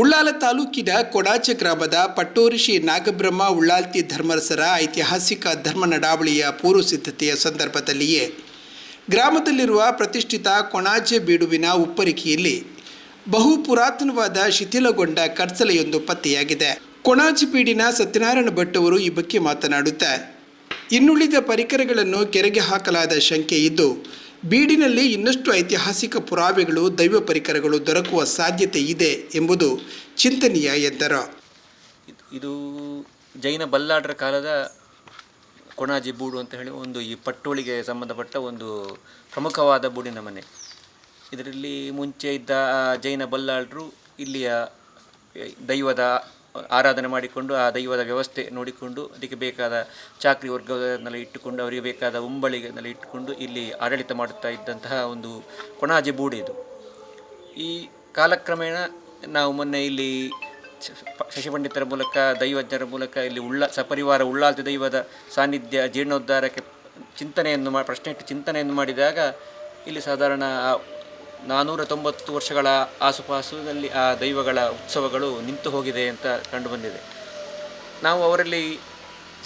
ಉಳ್ಳಾಲ ತಾಲೂಕಿನ ಕೊಡಾಚೆ ಗ್ರಾಮದ ಪಟ್ಟೋರಿಷಿ ನಾಗಬ್ರಹ್ಮ ಉಳ್ಳಾಲ್ತಿ ಧರ್ಮರಸರ ಐತಿಹಾಸಿಕ ಧರ್ಮ ನಡಾವಳಿಯ ಪೂರ್ವ ಸಿದ್ಧತೆಯ ಸಂದರ್ಭದಲ್ಲಿಯೇ ಗ್ರಾಮದಲ್ಲಿರುವ ಪ್ರತಿಷ್ಠಿತ ಕೊಣಾಜೆ ಬೀಡುವಿನ ಉಪ್ಪರಿಕೆಯಲ್ಲಿ ಬಹು ಪುರಾತನವಾದ ಶಿಥಿಲಗೊಂಡ ಕರ್ಸಲೆಯೊಂದು ಪತ್ತೆಯಾಗಿದೆ. ಕೊಣಾಜೆ ಬೀಡಿನ ಸತ್ಯನಾರಾಯಣ ಭಟ್ ಅವರು ಈ ಬಗ್ಗೆ ಮಾತನಾಡುತ್ತಾ, ಇನ್ನುಳಿದ ಪರಿಕರಗಳನ್ನು ಕೆರೆಗೆ ಹಾಕಲಾದ ಶಂಕೆ ಇದ್ದು ಬೀಡಿನಲ್ಲಿ ಇನ್ನಷ್ಟು ಐತಿಹಾಸಿಕ ಪುರಾವೆಗಳು, ದೈವ ಪರಿಕರಗಳು ದೊರಕುವ ಸಾಧ್ಯತೆ ಇದೆ ಎಂಬುದು ಚಿಂತನೀಯ ಎಂದರು. ಇದು- ಜೈನ ಬಲ್ಲಾಳರ ಕಾಲದ ಕೊಣಾಜಿ ಬೂಡು ಅಂತ ಹೇಳಿ ಒಂದು ಈ ಪಟ್ಟೋಳಿಗೆ ಸಂಬಂಧಪಟ್ಟ ಒಂದು ಪ್ರಮುಖವಾದ ಬೂಡಿನ ಮನೆ. ಇದರಲ್ಲಿ ಮುಂಚೆ ಇದ್ದ ಜೈನ ಬಲ್ಲಾಳರು ಇಲ್ಲಿಯ ದೈವದ ಆರಾಧನೆ ಮಾಡಿಕೊಂಡು ಆ ದೈವದ ವ್ಯವಸ್ಥೆ ನೋಡಿಕೊಂಡು ಅದಕ್ಕೆ ಬೇಕಾದ ಚಾಕ್ರಿ ವರ್ಗವನ್ನೆಲ್ಲ ಇಟ್ಟುಕೊಂಡು ಅವರಿಗೆ ಬೇಕಾದ ಉಂಬಳಿಗೆಲ್ಲ ಇಟ್ಟುಕೊಂಡು ಇಲ್ಲಿ ಆಡಳಿತ ಮಾಡುತ್ತಾ ಇದ್ದಂತಹ ಒಂದು ಕೊಣಾಜೆ ಬೂಡಿ ಇದು. ಈ ಕಾಲಕ್ರಮೇಣ ನಾವು ಮೊನ್ನೆ ಇಲ್ಲಿ ಶಶಿಪಂಡಿತರ ಮೂಲಕ, ದೈವಜ್ಞರ ಮೂಲಕ ಇಲ್ಲಿ ಉಳ್ಳ ಸಪರಿವಾರ ಉಳ್ಳಾಲ್ತಿ ದೈವದ ಸಾನ್ನಿಧ್ಯ ಜೀರ್ಣೋದ್ಧಾರಕ್ಕೆ ಚಿಂತನೆಯನ್ನು ಮಾ ಪ್ರಶ್ನೆ ಇಟ್ಟು ಚಿಂತನೆಯನ್ನು ಮಾಡಿದಾಗ ಇಲ್ಲಿ ಸಾಧಾರಣ ನಾನ್ನೂರ ತೊಂಬತ್ತು ವರ್ಷಗಳ ಆಸುಪಾಸುದಲ್ಲಿ ಆ ದೈವಗಳ ಉತ್ಸವಗಳು ನಿಂತು ಹೋಗಿದೆ ಅಂತ ಕಂಡುಬಂದಿದೆ. ನಾವು ಅವರಲ್ಲಿ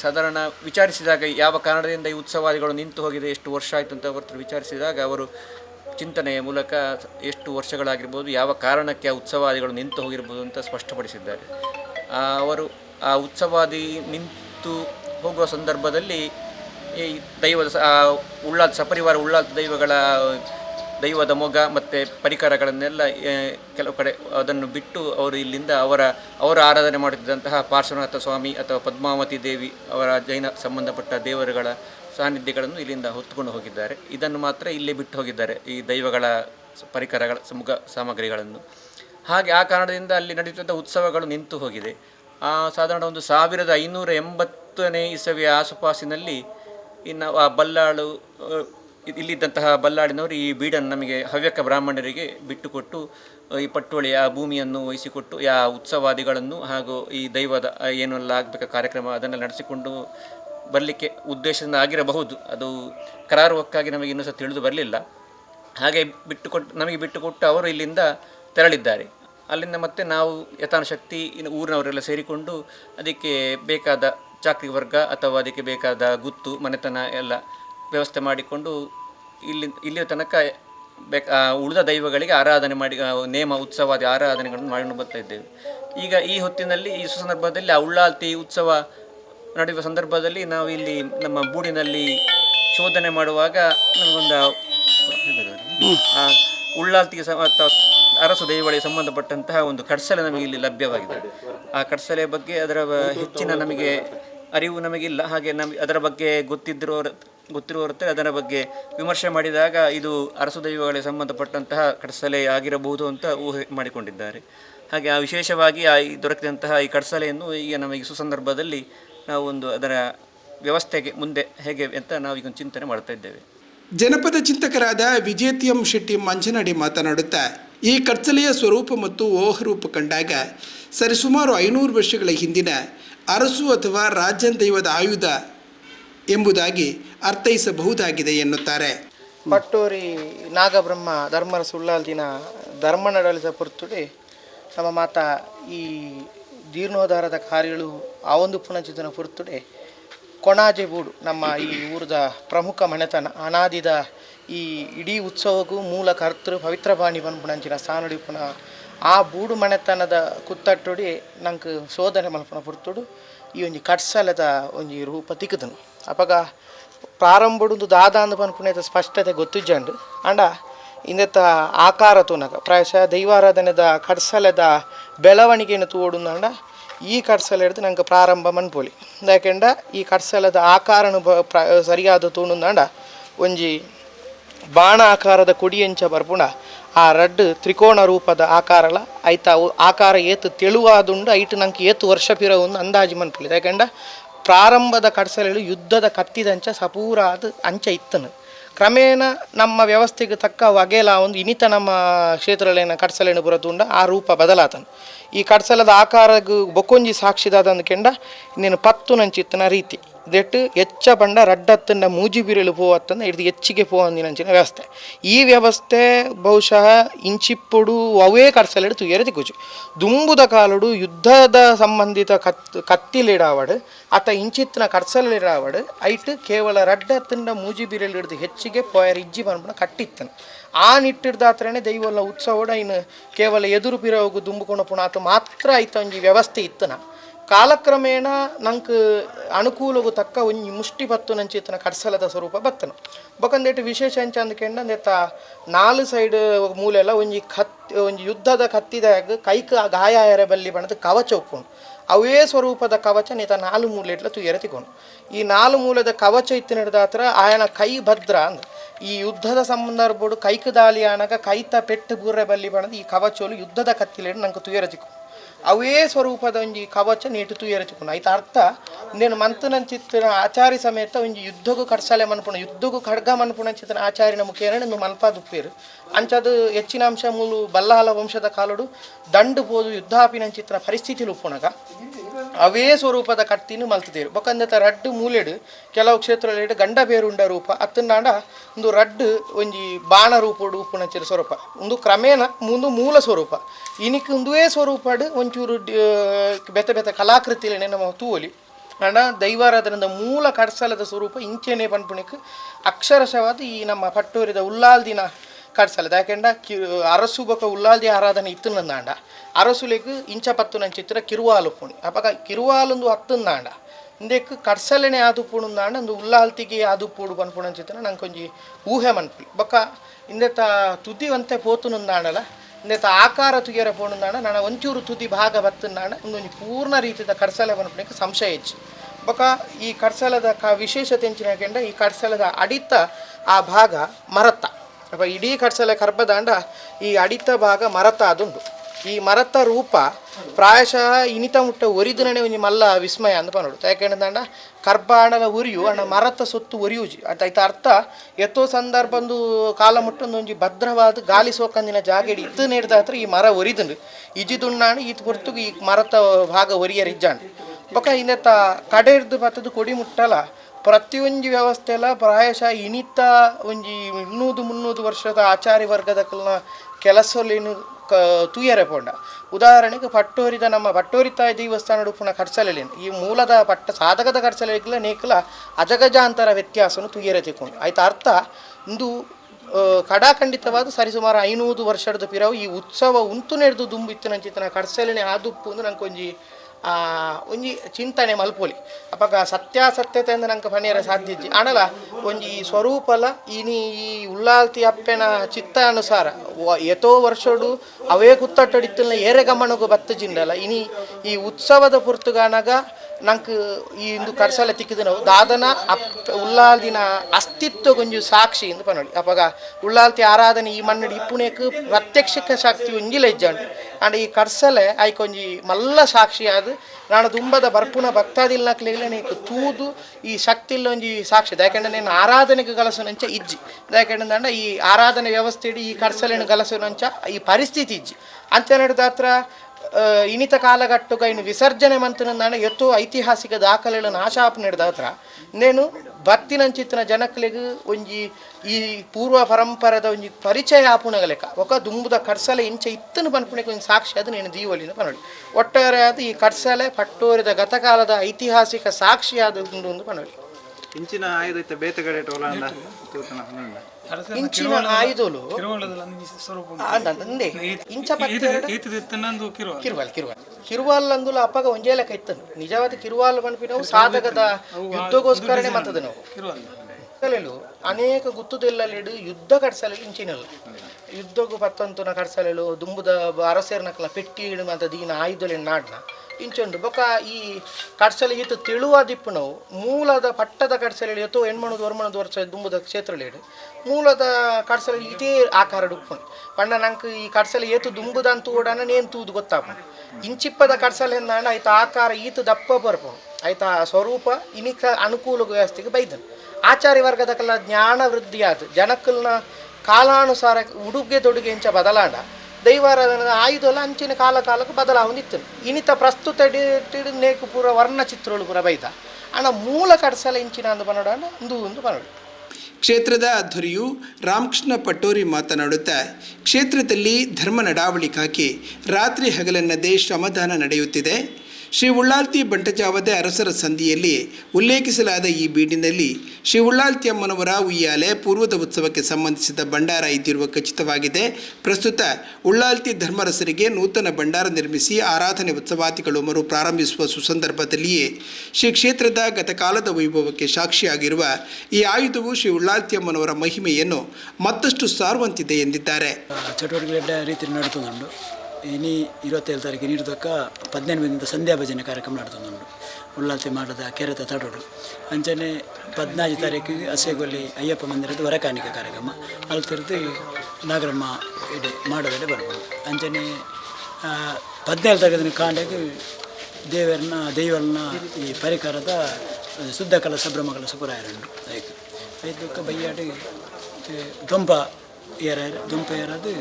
ಸಾಧಾರಣ ವಿಚಾರಿಸಿದಾಗ ಯಾವ ಕಾರಣದಿಂದ ಈ ಉತ್ಸವಾದಿಗಳು ನಿಂತು ಹೋಗಿದೆ, ಎಷ್ಟು ವರ್ಷ ಆಯಿತು ಅಂತ ಅವರ ವಿಚಾರಿಸಿದಾಗ ಅವರು ಚಿಂತನೆಯ ಮೂಲಕ ಎಷ್ಟು ವರ್ಷಗಳಾಗಿರ್ಬೋದು, ಯಾವ ಕಾರಣಕ್ಕೆ ಆ ಉತ್ಸವಾದಿಗಳು ನಿಂತು ಹೋಗಿರ್ಬೋದು ಅಂತ ಸ್ಪಷ್ಟಪಡಿಸಿದ್ದಾರೆ. ಅವರು ಆ ಉತ್ಸವಾದಿ ನಿಂತು ಹೋಗುವ ಸಂದರ್ಭದಲ್ಲಿ ಈ ದೈವದ ಆ ಸಪರಿವಾರ ಉಳ್ಳಾದ ದೈವಗಳ ದೈವದ ಮೊಗ ಮತ್ತು ಪರಿಕರಗಳನ್ನೆಲ್ಲ ಕೆಲವು ಕಡೆ ಅದನ್ನು ಬಿಟ್ಟು ಅವರು ಇಲ್ಲಿಂದ ಅವರ ಅವರ ಆರಾಧನೆ ಮಾಡುತ್ತಿದ್ದಂತಹ ಪಾರ್ಶ್ವನಾಥ ಸ್ವಾಮಿ ಅಥವಾ ಪದ್ಮಾವತಿ ದೇವಿ ಅವರ ಜೈನ ಸಂಬಂಧಪಟ್ಟ ದೇವರುಗಳ ಸಾನ್ನಿಧ್ಯಗಳನ್ನು ಇಲ್ಲಿಂದ ಹೊತ್ತುಕೊಂಡು ಹೋಗಿದ್ದಾರೆ. ಇದನ್ನು ಮಾತ್ರ ಇಲ್ಲಿ ಬಿಟ್ಟು ಹೋಗಿದ್ದಾರೆ ಈ ದೈವಗಳ ಪರಿಕರಗಳ ಸಮುಗ ಸಾಮಗ್ರಿಗಳನ್ನು. ಹಾಗೆ ಆ ಕಾರಣದಿಂದ ಅಲ್ಲಿ ನಡೆಯುತ್ತಿದ್ದ ಉತ್ಸವಗಳು ನಿಂತು ಹೋಗಿದೆ. ಆ ಸಾಧಾರಣ ಒಂದು ಸಾವಿರದ ಐನೂರ ಎಂಬತ್ತನೇ ಇಸವಿಯ ಆಸುಪಾಸಿನಲ್ಲಿ ಇನ್ನು ಆ ಬಲ್ಲಾಳು ಇಲ್ಲಿದ್ದಂತಹ ಬಲ್ಲಾಡಿನವರು ಈ ಬೀಡನ್ನು ನಮಗೆ ಹವ್ಯಕ ಬ್ರಾಹ್ಮಣರಿಗೆ ಬಿಟ್ಟುಕೊಟ್ಟು ಈ ಪಟ್ಟೋಳಿಯ ಆ ಭೂಮಿಯನ್ನು ವಹಿಸಿಕೊಟ್ಟು, ಯಾ ಉತ್ಸವಾದಿಗಳನ್ನು ಹಾಗೂ ಈ ದೈವದ ಏನೆಲ್ಲ ಆಗಬೇಕ ಕಾರ್ಯಕ್ರಮ ಅದನ್ನು ನಡೆಸಿಕೊಂಡು ಬರಲಿಕ್ಕೆ ಉದ್ದೇಶದಿಂದ ಆಗಿರಬಹುದು. ಅದು ಕರಾರುವಕ್ಕಾಗಿ ನಮಗೆ ಇನ್ನೂ ಸಹ ತಿಳಿದು ಬರಲಿಲ್ಲ. ಹಾಗೆ ಬಿಟ್ಟುಕೊಟ್ಟು ನಮಗೆ ಬಿಟ್ಟುಕೊಟ್ಟು ಅವರು ಇಲ್ಲಿಂದ ತೆರಳಿದ್ದಾರೆ. ಅಲ್ಲಿಂದ ಮತ್ತೆ ನಾವು ಯಥಾಶಕ್ತಿ ಇನ್ನು ಊರಿನವರೆಲ್ಲ ಸೇರಿಕೊಂಡು ಅದಕ್ಕೆ ಬೇಕಾದ ಚಾಕ್ರಿ ವರ್ಗ ಅಥವಾ ಅದಕ್ಕೆ ಬೇಕಾದ ಗುತ್ತು, ಮನೆತನ ಎಲ್ಲ ವ್ಯವಸ್ಥೆ ಮಾಡಿಕೊಂಡು ಇಲ್ಲಿ, ಇಲ್ಲಿಯ ತನಕ ಬೇಕ ಉಳಿದ ದೈವಗಳಿಗೆ ಆರಾಧನೆ ಮಾಡಿ ನೇಮ ಉತ್ಸವಾದಿ ಆರಾಧನೆಗಳನ್ನು ಮಾಡಿಕೊಂಡು ಬರ್ತಾ ಇದ್ದೇವೆ. ಈಗ ಈ ಹೊತ್ತಿನಲ್ಲಿ, ಈ ಸಂದರ್ಭದಲ್ಲಿ ಆ ಉಳ್ಳಾಲ್ತಿ ಉತ್ಸವ ನಡೆಯುವ ಸಂದರ್ಭದಲ್ಲಿ ನಾವು ಇಲ್ಲಿ ನಮ್ಮ ಬೂಡಿನಲ್ಲಿ ಶೋಧನೆ ಮಾಡುವಾಗ ನಮಗೊಂದು ಉಳ್ಳಾಲ್ತಿಗೆ ಅರಸು ದೈವಗಳಿಗೆ ಸಂಬಂಧಪಟ್ಟಂತಹ ಒಂದು ಕಡ್ಸಲೆ ನಮಗೆ ಇಲ್ಲಿ ಲಭ್ಯವಾಗಿದೆ. ಆ ಕಡ್ಸಲೆ ಬಗ್ಗೆ ಅದರ ಹೆಚ್ಚಿನ ನಮಗೆ ಅರಿವು ನಮಗಿಲ್ಲ. ಹಾಗೆ ನಮಗೆ ಅದರ ಬಗ್ಗೆ ಗೊತ್ತಿದ್ದಿರೋರ ಗೊತ್ತಿರುವವರ ಅದರ ಬಗ್ಗೆ ವಿಮರ್ಶೆ ಮಾಡಿದಾಗ ಇದು ಅರಸು ದೈವಗಳಿಗೆ ಸಂಬಂಧಪಟ್ಟಂತಹ ಕಡಸಲೆ ಆಗಿರಬಹುದು ಅಂತ ಊಹೆ ಮಾಡಿಕೊಂಡಿದ್ದಾರೆ. ಹಾಗೆ ಆ ವಿಶೇಷವಾಗಿ ಆ ಈ ದೊರಕಿದಂತಹ ಈ ಕಡಸಲೆಯನ್ನು ಈಗ ನಮಗೆ ಸುಸಂದರ್ಭದಲ್ಲಿ ನಾವು ಒಂದು ಅದರ ವ್ಯವಸ್ಥೆಗೆ ಮುಂದೆ ಹೇಗೆ ಅಂತ ನಾವು ಈಗ ಚಿಂತನೆ ಮಾಡ್ತಾ ಇದ್ದೇವೆ. ಜನಪದ ಚಿಂತಕರಾದ ವಿಜೇತಿಯಂ ಶೆಟ್ಟಿ ಮಂಜನಡಿ ಮಾತನಾಡುತ್ತಾ, ಈ ಕಡ್ಸಲೆಯ ಸ್ವರೂಪ ಮತ್ತು ಓಹರೂಪ ಕಂಡಾಗ ಸರಿಸುಮಾರು ಐನೂರು ವರ್ಷಗಳ ಹಿಂದಿನ ಅರಸು ಅಥವಾ ರಾಜ್ಯನ್ ದೈವದ ಆಯುಧ ಎಂಬುದಾಗಿ ಅರ್ಥೈಸಬಹುದಾಗಿದೆ ಎನ್ನುತ್ತಾರೆ. ಪಟ್ಟೂರಿ ನಾಗಬ್ರಹ್ಮ ಧರ್ಮರ ಸುಳ್ಳಾಲ್ದಿನ ಧರ್ಮ ನಡಳಿದ ಪುರ್ತುಡೆ ನಮ್ಮ ಮಾತ ಈ ಜೀರ್ಣೋದ್ಧಾರದ ಕಾರ್ಯಗಳು ಆ ಒಂದು ಪುನಚಿತನ ಪುರ್ತುಡೆ. ಕೊಣಾಜೆ ಬೂಡು ನಮ್ಮ ಈ ಊರದ ಪ್ರಮುಖ ಮನೆತನ. ಅನಾದಿದ ಈ ಇಡೀ ಉತ್ಸವಕ್ಕೂ ಮೂಲ ಕರ್ತೃ ಪವಿತ್ರ ಬಾಣಿ ಪನ್ಪುಣಂಚಿನ ಸಾನುಡಿ ಪುನಃ. ಆ ಬೂಡು ಮನೆತನದ ಕುತ್ತಟ್ಟುಡಿ ನಂಗೆ ಶೋಧನೆ ಮಲ್ಪನ ಪುರ್ತುಡು. ಈ ಒಂಜಿ ಕಟ್ಸಲದ ಒಂಜಿ ರೂಪ ತಿಕ್ಕದನು. ಅಪಗ ಪ್ರಾರಂಭಡು ದಾದ ಅಂದು ಪನ್ಪುಣೆದ ಸ್ಪಷ್ಟತೆ ಗೊತ್ತಿಜ್ಜಂಡು. ಅಂಡ, ಇಂದೆತ್ತ ಆಕಾರ ತೂನಗ, ಪ್ರಾಯಶಃ ದೈವಾರಾಧನೆದ ಕಡ್ಸಲೆದ ಬೆಳವಣಿಗೆಯನ್ನು ತೋಡುಂದಂಡ ಈ ಕಡ್ಸಲ ಹಿಡಿದು ನಂಗೆ ಪ್ರಾರಂಭ ಮನ್ಪೊಲಿ. ಯಾಕೆಂಡ, ಈ ಕಡ್ಸಲದ ಆಕಾರನು ಪ್ರ, ಸರಿಯಾದ ತೂಣುಂದಂಡ ಒಂಜಿ ಬಾಣ ಆಕಾರದ ಕೊಡಿಯಂಚ ಬರ್ಪುಂಡ ಆ ರಡ್ಡು ತ್ರಿಕೋಣ ರೂಪದ ಆಕಾರಲ, ಐತ ಆಕಾರ ಏತು ತೆಳುವಾದುಂಡು, ಐಟ್ ನಂಗೆ ಏತು ವರ್ಷ ಪಿರ ಒಂದು ಅಂದಾಜು ಮನ್ಪುಲಿ. ಯಾಕೆಂಡ ಪ್ರಾರಂಭದ ಕಡಸಲೆಯಲ್ಲಿ ಯುದ್ಧದ ಕತ್ತಿದಂಚ ಸಪೂರಾದ ಅಂಚ ಇತ್ತನು. ಕ್ರಮೇಣ ನಮ್ಮ ವ್ಯವಸ್ಥೆಗೆ ತಕ್ಕ ವಗೆಲ ಒಂದು ಇನಿತ ನಮ್ಮ ಕ್ಷೇತ್ರಗಳೇನು ಕಡ್ಸಲೆನ ಬುರತುಂಡ ಆ ರೂಪ ಬದಲಾತನು. ಈ ಕಡಸಲದ ಆಕಾರಗೂ ಬೊಕ್ಕೊಂಜಿ ಸಾಕ್ಷಿದಾದ ಕೆಂಡ, ಇನ್ನೇನು ಪತ್ತು ನಂಚಿತ್ತನ ರೀತಿ. ದೆಟ್ ಎಚ್ಚ ಪಂಡ ರಡ್ಡತ್ತಂಡ ಮೂಜಿ ಬಿರಲು ಪೋವತ್ತಂದ ಹಿಡಿದು ಹೆಚ್ಚಿಗೆ ಪೋವಂದಿನಂಚಿನ ವ್ಯವಸ್ಥೆ. ಈ ವ್ಯವಸ್ಥೆ ಬಹುಶಃ ಇಂಚಿಪ್ಪುಡು ಅವೇ ಕರ್ಸಲೆಡು ತುಯರೆ ತಿಕ್ಕುಜು ದುಂಬುದ ಕಾಲುಡು ಯುದ್ಧದ ಸಂಬಂಧಿತ ಕತ್, ಕತ್ತಿಲಿಡಾವಡು, ಅತ ಇಂಚಿತ್ತಿನ ಕರ್ಸಲಿಡಾವಡು, ಐಟ್ ಕೇವಲ ರಡ್ಡತ್ತಂಡ ಮೂಜಿ ಬೀರಲು ಹಿಡಿದು ಹೆಚ್ಚಿಗೆ ಪೋಯರ್ ಇಜ್ಜಿ ಪನ್ಪುನ ಕಟ್ಟಿತ್ತನು ಆ ನಿಟ್ಟಿಡ್ದಾತ್ರನೇ ದೈವಲ್ಲ ಉತ್ಸವಡ ಇನ್ನು ಕೇವಲ ಎದುರು ಬಿರೋಗು ದುಂಬುಕೊಂಡು ಪುಣಾತು ಮಾತ್ರ ಐತ ಒಂಜಿ ವ್ಯವಸ್ಥೆ ಇತ್ತನ. ಕಾಲಕ್ರಮೇಣ ನಂಗೆ ಅನುಕೂಲವು ತಕ್ಕ ಒಂಜಿ ಮುಷ್ಟಿ ಬತ್ತು ನಂಚಿತ್ತಿನ ಕಡ್ಸಲದ ಸ್ವರೂಪ ಬತ್ತನು. ಬೊಕಂದೇಟ್ ವಿಶೇಷ ಅಂಚ ಅಂದ್ಕೆಂಡ ನೆತ್ತ ನಾಲ್ ಸೈಡ್ ಮೂಲೆಲ್ಲ ಒಂಜಿ ಕತ್ ಒಂಜಿ ಯುದ್ಧದ ಕತ್ತಿದಾಗ ಕೈಕ ಗಾಯ ಎರೆ ಬಲ್ಲಿ ಬಣ್ಣದ ಕವಚ ಉಪ್ಪುಂಡು ಅವೇ ಸ್ವರೂಪದ ಕವಚ ನೇತ ನಾಲ್ಕು ಮೂಲೆಟ್ಲ ತು ತಿಕೊಂಡು ಈ ನಾಲ್ಕು ಮೂಲದ ಕವಚ ಇತ್ತು ನಡೆದಾತ್ರ ಆಯನ ಕೈ ಭದ್ರ ಅಂದ. ಈ ಯುದ್ಧದ ಸಂದರ್ಭಡು ಕೈಕ ದಾಳಿ ಆನಾಗ ಕೈತ ಪೆಟ್ಟು ಬೂರ್ರೆ ಬಲ್ಲಿ ಬಣ್ಣದ ಈ ಕವಚೋಲು ಯುದ್ಧದ ಕತ್ತಿಲೇಡು ನಂಗೆ ತಿಕ್ಕೊಂಡು. ಅವೇ ಸ್ವರೂಪದ ಒಂಜಿ ಕವಚ ನೇಟು ತುಯ್ಯರ ತಿಕ್ಕೊಂಡು ಐತ ಅರ್ಥ ಇಂದೇನು ಮಂತನಂಚಿತ್ತಿನ ಆಚಾರಿ ಸಮೇತ ಒಂಜಿ ಯುದ್ಧಗೂ ಕಡ್ಸಲೆ ಮನ್ಪುಣ ಯುದ್ಧಗೂ ಖಡ್ಗ ಮನ್ಪುಣಂಚಿತ್ತಿನ ಆಚಾರಿನ ಮುಖೇನ ಇಂದು ಮಲ್ಪಾದುಪ್ಪೇರು ಅಂಚದು ಹೆಚ್ಚಿನ ಅಂಶ ಮೂಲು ಬಲ್ಲಾಲ ವಂಶದ ಕಾಲಡು ದಂಡು ಪೋದು ಯುದ್ಧಾಪಿನಂಚಿತ್ತಿನ ಪರಿಸ್ಥಿತಿಲು ಉಪ್ಪುಣಗ ಅವೇ ಸ್ವರೂಪದ ಕತ್ತಿನ ಮಲ್ತದೇರು. ಬೊಕಂದತ ರಡ್ ಮೂಲೆಡು, ಕೆಲವು ಕ್ಷೇತ್ರದಲ್ಲಿ ಗಂಡ ಬೇರುಂಡ ರೂಪ ಅತ್ತನಾಂಡ ಒಂದು ರಡ್ ಒಂಜಿ ಬಾಣ ರೂಪಡು ಉಪ್ಪುನಂಚಿನ ಸ್ವರೂಪ. ಒಂದು ಕ್ರಮೇಣ ಮುಂದು ಮೂಲ ಸ್ವರೂಪ. ಇನಿಕ್ ಒಂದುವೇ ಸ್ವರೂಪಡು ಒಂಚೂರು ಬೆತೆ ಬೆತ್ತ ಬೆತ್ತ ಕಲಾಕೃತಿಲೇನೆ ನಮ್ಮ ತೂವಲಿ. ಅಣ್ಣ ದೈವಾರಾಧನದ ಮೂಲ ಕಡ್ಸಲದ ಸ್ವರೂಪ ಇಂಚೆನೆ ಪನ್ಪುಣಿಕ್ ಅಕ್ಷರಶವಾದ ಈ ನಮ್ಮ ಪಟ್ಟೂರಿದ ಉಲ್ಲಾಲ್ದಿನ ಕಡ್ಸಲದ ಯಾಕೆಂಡ ಕಿ ಅರಸು ಬೊಕ ಉಲ್ಲಾಲ್ದಿ ಆರಾಧನೆ ಇತ್ತು ನಂದಾಂಡ ಅರಸುಲೆಗ್ ಇಂಚ ಕಿರುವಾಲು ಪುಣಿ ಅಪಗ ಕಿರುವಾಲೊಂದು ಹತ್ತಂದಾಂಡ ಇಂದೆಕ್ ಕಡ್ಸಲೆನೆ ದಾಂಡ ಒಂದು ಉಲ್ಲಾಲ್ತಿಗೆ ಆದು ಪೂಡು ಚಿತ್ರ ನಂಗೆ ಕೊಂಜಿ ಊಹೆ ಮನ್ಪುಲಿ ಬೊಕ್ಕ ಇಂದೆತ ತುದಿ ಒಂತೆ ಪೋತು ನಂದಾಂಡಲ ಇಂದೆತ ಆಕಾರ ತುಗಿಯರ ಪೋಣುಂದಾಂಡ ನನ್ನ ಒಂಚೂರು ತುದಿ ಭಾಗ ಬತ್ತಂದಾಂಡ ಒಂದು ಪೂರ್ಣ ರೀತಿಯ ಕಡ್ಸಲೆ ಪನ್ಪುಣಿಗೆ ಸಂಶಯ ಹೆಚ್ಚು ಬೊಕ ಈ ಕಡ್ಸಲದ ಕ ವಿಶೇಷತೆ ಎಂಚಿನ ಕೆಂಡ ಈ ಕಡ್ಸಲದ ಅಡಿತ ಆ ಭಾಗ ಮರತ್ತ ಅಪ್ಪ ಇಡೀ ಕಡ್ಸಲೆ ಕರ್ಬದಾಂಡ ಈ ಅಡಿತ ಭಾಗ ಮರತ ಅದುಂಡು ಈ ಮರತ ರೂಪ ಪ್ರಾಯಶಃ ಇನಿತ ಮುಟ್ಟ ಒರಿದಿನನೆ ಒಂಜಿ ಮಲ್ಲ ವಿಸ್ಮಯ ಅಂತ ಪನೋಡು ಯಾಕೆಂಡ ಕರ್ಬಾಣದ ಉರಿಯು, ಅಣ್ಣ, ಮರತ ಸೊತ್ತು ಒರಿಯುಜಿ ಅಂತ ಐತ ಅರ್ಥ, ಎತ್ತೋ ಸಂದರ್ಭಂದು ಕಾಲ ಮುಟ್ಟೊಂದು ಒಂಜಿ ಭದ್ರವಾದ ಗಾಲಿ ಸೋಕಂದಿನ ಜಾಗೆಡಿ ಇತ್ತು ನೆಡ್ದ ಹತ್ರ ಈ ಮರ ಒರಿದುಂಡು. ಇಜಿದುಣ್ಣಾಣ ಈತ್ ಹೊರ್ತುಗು ಈ ಮರತ ಭಾಗ ಒರಿಯರ್ ಇಜ್ಜಾಂಡು. ಬೊಕ ಇನ್ನೆತ್ತ ಕಡೆ ಹಿಡ್ದು ಬತ್ತದು ಕೊಡಿ ಮುಟ್ಟಲ. ಪ್ರತಿಯೊಂಜಿ ವ್ಯವಸ್ಥೆಲ ಪ್ರಾಯಶಃ ಇನಿತ ಒಂಜಿ ಇನ್ನೂದು ಮುನ್ನೂದು ವರ್ಷದ ಆಚಾರ್ಯ ವರ್ಗದ ಕೆಲಸಲೇನು ಕ ತೂಯರೆ ಪೋಂಡ ಉದಾಹರಣೆಗೆ ಪಟ್ಟೋರಿದ ನಮ್ಮ, ಪಟ್ಟೋರಿ ತಾಯಿ ದೇವಸ್ಥಾನ ಉಡುಪುನ ಕಡ್ಸಲೇನು ಈ ಮೂಲದ ಪಟ್ಟ, ಸಾಧಕದ ಕಡ್ಸಲೆಗ್ಲ ನೇಕಲ ಅಜಗಜಾಂತರ ವ್ಯತ್ಯಾಸನು ತುಯ್ಯರೆ ತಿಕ್ಕೊಂಡು. ಆಯ್ತು ಅರ್ಥ? ಇಂದು ಕಡಾಖಂಡಿತವಾದ ಸರಿಸುಮಾರು ಐನೂರು ವರ್ಷದ ಪಿರವು ಈ ಉತ್ಸವ ಉಂತು ನಡೆದು ದುಂಬಿತ್ತು ನಂಚಿತ್ತನ ಕಡ್ಸಲೆನೆ ಆದುಪ್ಪು ಒಂದು ನಂಗೆ ಒಂಜಿ ಚಿಂತನೆ ಮಲ್ಪೊಲಿ. ಅಪಗ ಸತ್ಯಾಸತ್ಯತೆ ಅಂದ್ರೆ ನಂಗೆ ಪಣಿಯರ ಸಾಧ್ಯ ಇಜ್ಜಿ. ಆನಲ, ಒಂಜಿ ಈ ಸ್ವರೂಪಲ, ಇನಿ ಈ ಉಳ್ಳಾಲ್ತಿ ಅಪ್ಪೆನ ಚಿತ್ತ ಅನುಸಾರ ಎತೋ ವರ್ಷಡು ಅವೇ ಕುತ್ತಟ್ಟಡಿತ್ತಲ್ಲ ಏರೆ ಗಮನಗೂ ಬತ್ತ ಜಿಂಡಲ ಇನಿ ಈ ಉತ್ಸವದ ಪುರ್ತುಗಾನಗ ನಂಗೆ ಈ ಇಂದು ಕರ್ಸಲ ನಾವು. ದಾದನ ಅಪ್, ಉಳ್ಳಾಲ್ದಿನ ಅಸ್ತಿತ್ವ ಗೊಂಜು ಸಾಕ್ಷಿ ಎಂದು ಪನೋಳಿ ಅಪಗ ಉಳ್ಳಾಲ್ತಿ ಆರಾಧನೆ ಈ ಮನ್ನಡಿ ಇಪ್ಪುಣೆಕ್ ಪ್ರತ್ಯಕ್ಷಕ ಶಕ್ತಿ ಒಂಜಿಲ ಇಜ್ಜಂಡು ಅಂಡ್ ಈ ಕರ್ಸಲೆ ಆಯ್ಕೊಂಜಿ ಮಲ್ಲ ಸಾಕ್ಷಿ ಆದ್. ನಾನು ದುಂಬದ ಬರ್ಪುನ ಭಕ್ತಾದಿಲ್ನಕ್ಲೆಗ್ಲ ನೀಕು ತೂದು ಈ ಶಕ್ತಿ ಒಂಜಿ ಸಾಕ್ಷಿ ಯಾಕೆಂದ್ರೆ ನೀನು ಆರಾಧನೆಗೆ ಗಲಸುನಂಚ ಇಜ್ಜಿ. ಯಾಕೆಂದ್ರೆ ಈ ಆರಾಧನೆ ವ್ಯವಸ್ಥೆ ಈ ಕರ್ಸಲೆನ ಗಲಸುನಂಚ ಈ ಪರಿಸ್ಥಿತಿ ಇಜ್ಜಿ. ಅಂತ ನಡೆದಾತ್ರ ಇನಿತ ಕಾಲಘಟ್ಟಗ ಇನ್ನು ವಿಸರ್ಜನೆ ಮಂತನ ಎತ್ತು ಐತಿಹಾಸಿಕ ದಾಖಲೆಗಳನ್ನು ನಾಶಾಪ ನಡೆದ ಹತ್ರ ನೇನು ಬತ್ತಿನಂಚಿತ್ತಿನ ಜನಕ್ಲೆಗ್ ಒಂಜಿ ಈ ಪೂರ್ವ ಪರಂಪರದ ಒಂಜಿ ಪರಿಚಯ ಆಪುಣಗ ಲೆಕ್ಕ. ಒಕ ದುಂಬುದ ಕಡ್ಸಲೆ ಇಂಚ ಇತ್ತನ ಪನ್ಪುಣಿಗೆ ಒಂದು ಸಾಕ್ಷಿ ಅದು ನೀನು ದೀವಲಿನ ಪನೋಡಿ ಒಟ್ಟಾರೆ ಅದು ಈ ಕಡ್ಸಲೆ ಪಟ್ಟೋರಿದ ಗತಕಾಲದ ಐತಿಹಾಸಿಕ ಸಾಕ್ಷಿ ಆದ ಉಂಡು ಒಂದು ಪನೋಡಿ ಇಂಚಿನ ಆಯುಧ ಇತ್ತ ಬೇತಗಡೆ ಇಂಚಿನ ಆಯುಧಲು ಇಂಚ ಕಿರುವಾಲ್ ಕಿರುವಾಲ್. ಕಿರುವಾಲ್ ಅಂದುಲ ಅಪ್ಪಗ ಒಂಜೇ ಲೆಕ್ಕ ಇತ್ತನು ನಿಜವಾದ ಕಿರುವಾಲ್ ಪನ್ಪಿನವು ಸಾಧಕದ ಯುದ್ಧಗೋಸ್ಕರನೇ ಮತ್ತದ ನಾವು ಕಡಸಲೆಲು ಅನೇಕ ಗುತ್ತುದೆಲ್ಲಲಿಡು ಯುದ್ಧ ಕಡ್ಸಲೆಲು ಇಂಚಿನಲ್ಲ. ಯುದ್ಧಗೂ ಪತ್ತಂತುನ ಕಡ್ಸಲೆಲು ದುಂಬುದ ಅರಸೇರ್ನಕಲ ಪೆಟ್ಟಿ ಇಡು ಅಂತ ದೀನ ಆಯುಧಲೆ ನಾಡ್ನ. ಇಂಚುಂಡು ಬೊಕ ಈ ಕಡ್ಸಲಿ ಈತ ತಿಳುವ ದಿಪ್ಪುನವು ಮೂಲದ ಪಟ್ಟದ ಕಡ್ಸಲಿ ಎತ್ತೋ ಹೆಣ್ಮಣದು ವರ್ಮಣದ ವರ್ಷ ದುಂಬುದ ಕ್ಷೇತ್ರಲೇಡು ಮೂಲದ ಕಡ್ಸಲಿ ಇದೇ ಆಕಾರ ಉಪ್ಪುಂಡು ಪಂಡ ನಂಗೆ ಈ ಕಡ್ಸಲಿ ಏತು ದುಂಬುದ ಅಂತ ಓಡಾನ, ನೇನು ತೂದು ಗೊತ್ತಾಪು ಇಂಚಿಪ್ಪದ ಕಡ್ಸಲಿ ಎಂದಾಂಡ ಆಯ್ತ ಆಕಾರ, ಈತ ದಪ್ಪ ಬರ್ಪು ಆಯ್ತಾ ಸ್ವರೂಪ ಇನಿಕ ಅನುಕೂಲ ವ್ಯವಸ್ಥೆಗೆ ಬೈದನು. ಆಚಾರ್ಯ ವರ್ಗದಕ್ಕೆಲ್ಲ ಜ್ಞಾನ ವೃದ್ಧಿ ಜನಕಲ್ನ ಕಾಲಾನುಸಾರ ಉಡುಗೆ ತೊಡುಗೆ ಇಂಚ ಬದಲಾಂಡ ದೈವಾರಾಧನದ ಆಯುಧಲ ಅಂಚಿನ ಕಾಲ ಕಾಲಕ್ಕೆ ಬದಲಾವಣೆ ಇತ್ತು ಇನಿತ ಪ್ರಸ್ತುತ ಟಿಡು ನೇಕು ಪೂರ ವರ್ಣ ಚಿತ್ರಗಳು ಪೂರ ಬೈದ. ಅಣ್ಣ ಮೂಲ ಕಡಸಲ ಇಂಚಿನ ಅಂದು ಪನ್ನಡ ಒಂದು ಒಂದು ಬನ್ನೋಡು ಕ್ಷೇತ್ರದ ಅಧ್ವರಿಯು ರಾಮಕೃಷ್ಣ ಪಟೋರಿ ಮಾತನಾಡುತ್ತಾ, ಕ್ಷೇತ್ರದಲ್ಲಿ ಧರ್ಮ ನಡಾವಳಿಗಾಗಿ ರಾತ್ರಿ ಹಗಲೆನ್ನದೇ ಶ್ರಮದಾನ ನಡೆಯುತ್ತಿದೆ. ಶ್ರೀ ಉಳ್ಳಾಲ್ತಿ ಬಂಟಜಾವದೆ ಅರಸರ ಸಂಧಿಯಲ್ಲಿ ಉಲ್ಲೇಖಿಸಲಾದ ಈ ಬೀಡಿನಲ್ಲಿ ಶ್ರೀ ಉಳ್ಳಾಲ್ತಿ ಅಮ್ಮನವರ ಉಯ್ಯಾಲೆ ಪೂರ್ವದ ಉತ್ಸವಕ್ಕೆ ಸಂಬಂಧಿಸಿದ ಭಂಡಾರ ಇದ್ದಿರುವ ಖಚಿತವಾಗಿದೆ. ಪ್ರಸ್ತುತ ಉಳ್ಳಾಲ್ತಿ ಧರ್ಮರಸರಿಗೆ ನೂತನ ಭಂಡಾರ ನಿರ್ಮಿಸಿ ಆರಾಧನೆ ಉತ್ಸವಾದಿಗಳು ಮರು ಪ್ರಾರಂಭಿಸುವ ಸುಸಂದರ್ಭದಲ್ಲಿಯೇ ಶ್ರೀ ಕ್ಷೇತ್ರದ ಗತಕಾಲದ ವೈಭವಕ್ಕೆ ಸಾಕ್ಷಿಯಾಗಿರುವ ಈ ಆಯುಧವು ಶ್ರೀ ಉಳ್ಳಾಲ್ತಿ ಅಮ್ಮನವರ ಮಹಿಮೆಯನ್ನು ಮತ್ತಷ್ಟು ಸಾರುವಂತಿದೆ ಎಂದಿದ್ದಾರೆ. ಇನಿ ಇರುವತ್ತೇಳು ತಾರೀಕು ನೀಡಿದಕ್ಕ ಪದಿನೆಂಟರಿಂದ ಸಂಧ್ಯಾ ಭಜನೆ ಕಾರ್ಯಕ್ರಮ ನಡೆದೊಂದುಂಡು ಉಳ್ಳಾಲ್ತಿ ಮಾಡದ ಕೆರೆತ ತಡೋಡು. ಅಂಚನೆ ಪದಿನಾಲ್ಕು ತಾರೀಕು ಹಸೆಗೊಲ್ಲಿ ಅಯ್ಯಪ್ಪ ಮಂದಿರದ ವರಕಾನಿಕ ಕಾರ್ಯಕ್ರಮ. ಅಲ್ಲಿ ನಾಗರಮ್ಮ ಇದೆ ಮಾಡೋದಲ್ಲೇ ಬರ್ಬೋದು. ಅಂಚನೆ ಪದಿನೇಳು ತಾರೀಕಿನ ಕಾಂಡಾಗಿ ದೇವರನ್ನ, ದೈವರನ್ನ ಈ ಪರಿಕರದ ಶುದ್ಧ ಕಲಸ ಬ್ರಹ್ಮ ಕಲಸ ಪುರಾಯರು ಆಯಿತು ಆಯ್ತು ಬೈಯಾಡಿ ದೊಂಬ ಏರ ದೊಂಪ ಏರಾದು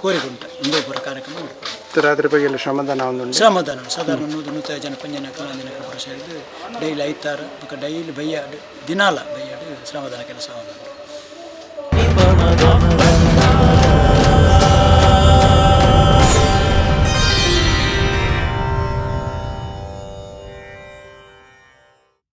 ಕೋರಿಗುಂಟ ಒಂದೇ ಪುರ ಕಾರ್ಯಕ್ರಮ ಮಾಡ್ಕೊಂಡು ರಾತ್ರಿ ಬಗ್ಗೆ ಶ್ರಮದಾನ ಒಂದು ಶ್ರಮದಾನ ಸಾಧಾರಣ ನೂರು ನೂತ ಜನ ಪಂಜನ ಕಲಾದಿನ ಪುರುಷ ಇದು ಡೈಲಿ ಐತಾರು ಡೈಲಿ ಬೈಯಾಡು ದಿನಾಲ ಬೈಯಾಡು ಶ್ರಮದಾನ ಕೆಲಸ